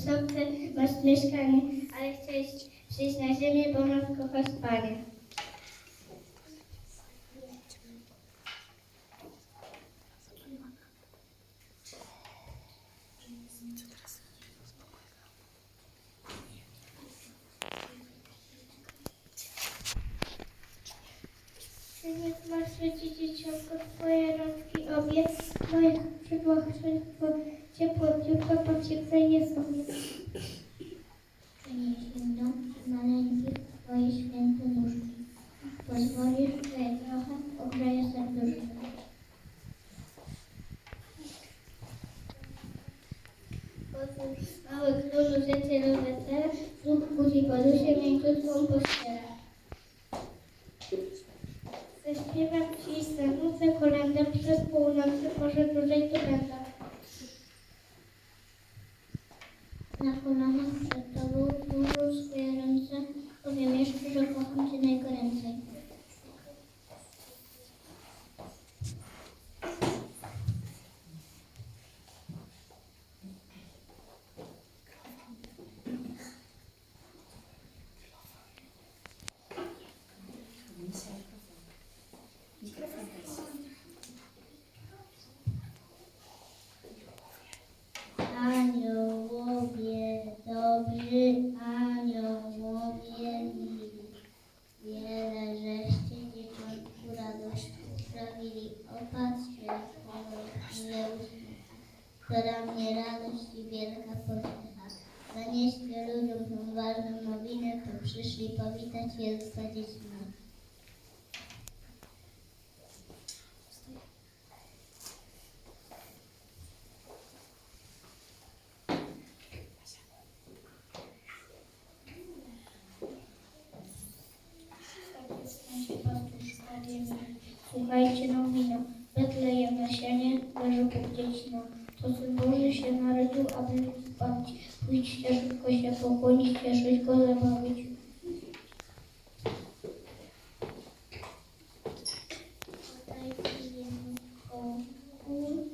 wysoce masz mieszkanie, ale chciałeś przyjść na ziemię, bo nas kochasz, Panie. Synek masz dzieciątko, twoje rączki obie, moich przybłach, przybłach. Ciepło, ciepło, pociek zajezdnie. la ponemos en popatrzmy na która mnie radość i wielka pociecha. Zanieśmy ludziom tą ważną nowinę, to przyszli powitać Jezusa dziećmi. wpadnie. Pójdźcie szybko się pokłonić, szybko zabawić. Podajcie jemu kołku,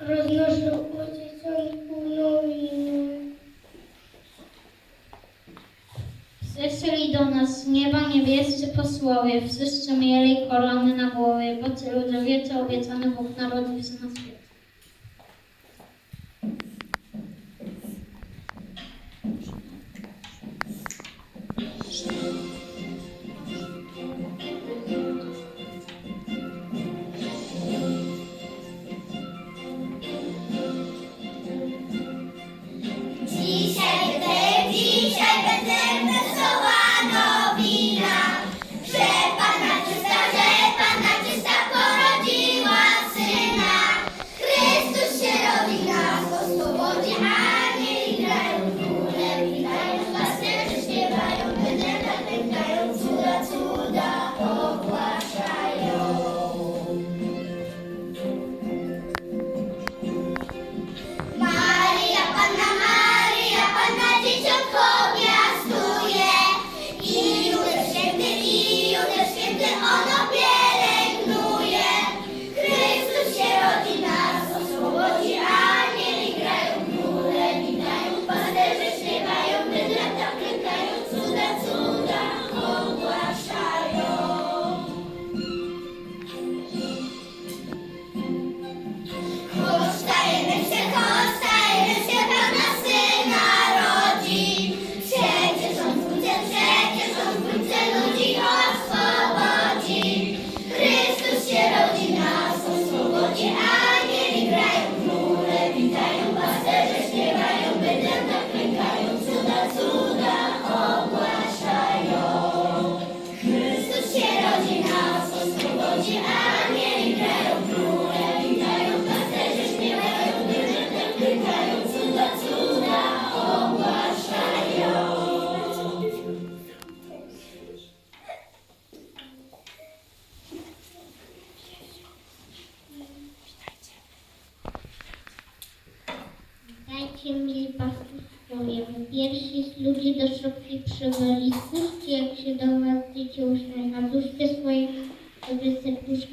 Roznosz do no uciecącą nowinę. Zeszyli do nas z nieba niebiescy posłowie, wszyscy mieli korony na głowie, bo ci ludzie wiecie obiecany Bóg narodów z.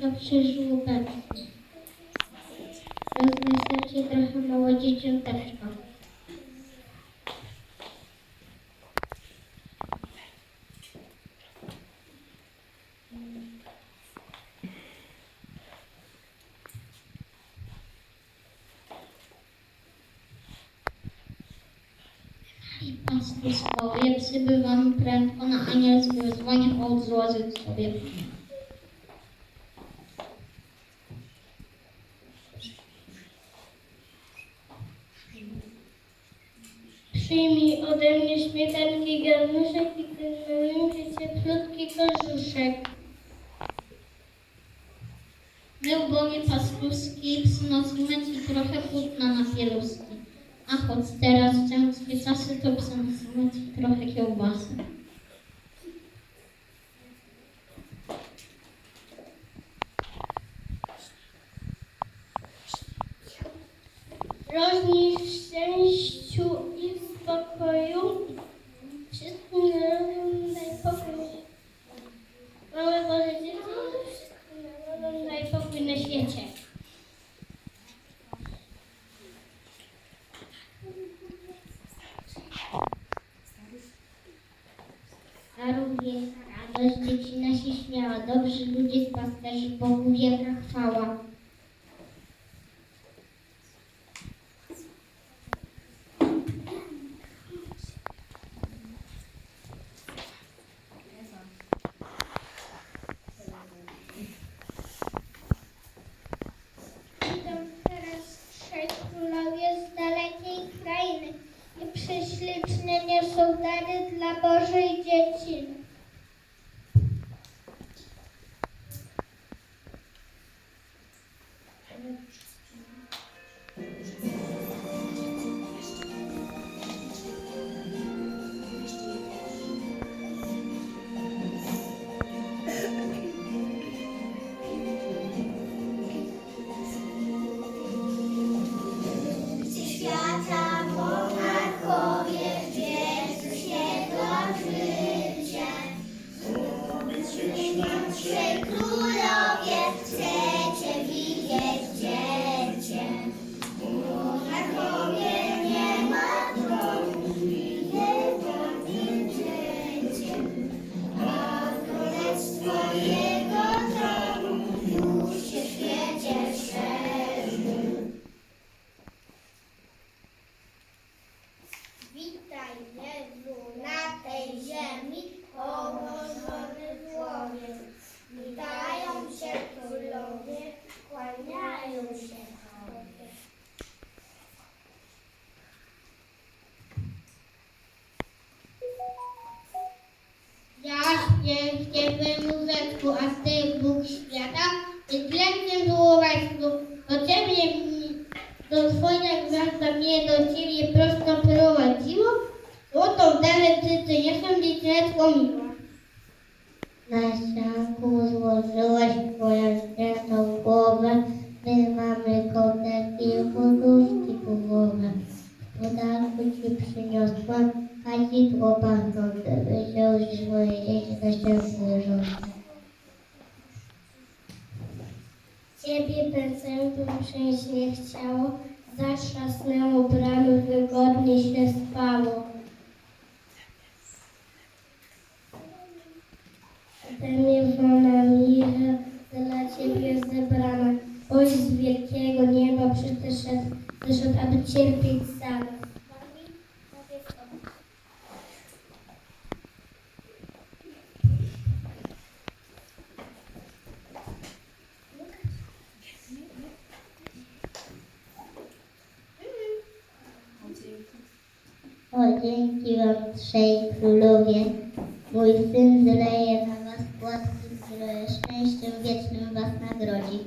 to przeżółbek. Rozmyślacie trochę mało dzieciąteczko. Państwu słowie przybywam prędko na anielskie wyzwanie od złożyć sobie. Przyjmij ode mnie śmietanki garnuszek i kontynuujmy cieplutki korzuszek. My ubogie pastuszki przynosimy Ci trochę płótna na pieluszki. A choć teraz ciężkie czasy, to przynosimy Ci trochę kiełbasy. Wiecie. I prześlicznie niosą dary dla Bożej dzieciny. Śpiewem łóżeczku, a Ciebie prezentem szczęście chciało, zatrzasnęło bramy, wygodnie się spało. Ode mnie wolna mira, dla Ciebie zebrana. Boś z wielkiego nieba przyszedł, aby cierpieć sam. O, dzięki wam trzej królowie, mój syn zleje na was płatki zdroje, szczęściem wiecznym was nagrodzi.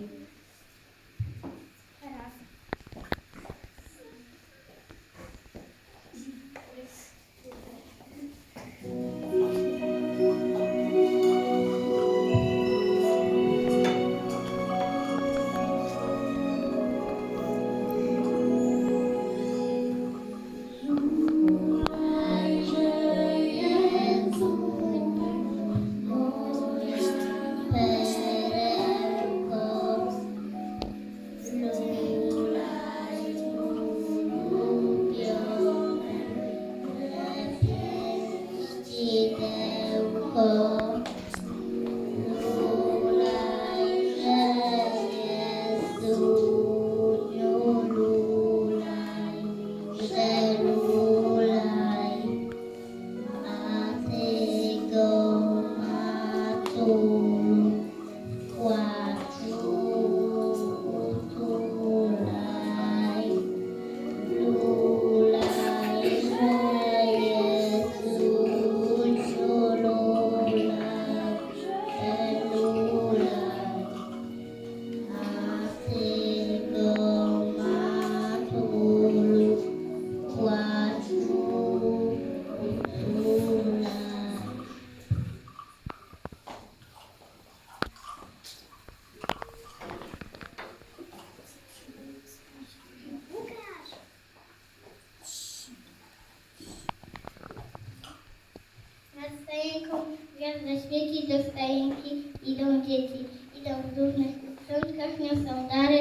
Stajenki idą dzieci. Idą w różnych książkach, niosą dary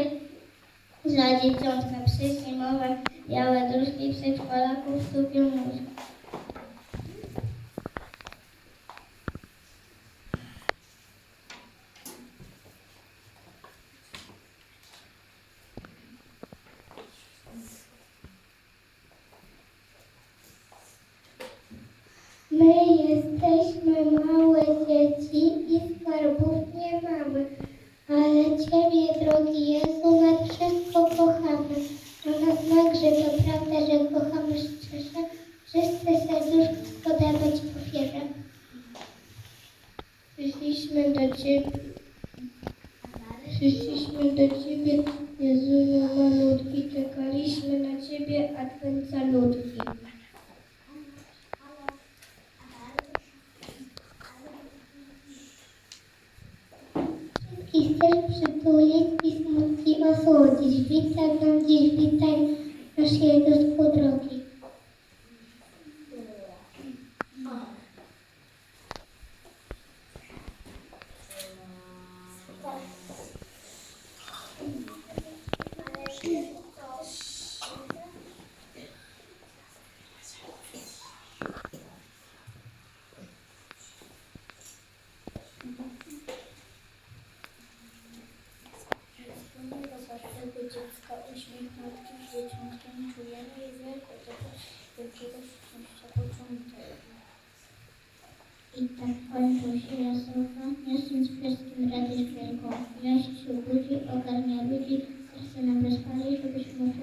dla dzieciątka. Przy zimowe białe dróżki przedszkolaków stupią nóżki. A na znak, że to prawda, że kochamy szczerze, wszyscy serduszko dawać ofierze. Przyszliśmy do Ciebie, dziecka uśmiech matki z dzieciątkiem czujemy i wielką tego wielkiego szczęścia. I tak kończą się słowa, niosąc wszystkim radość wielką. Wieść się budzi, ogarnia ludzi, serce nam rozpali, żebyśmy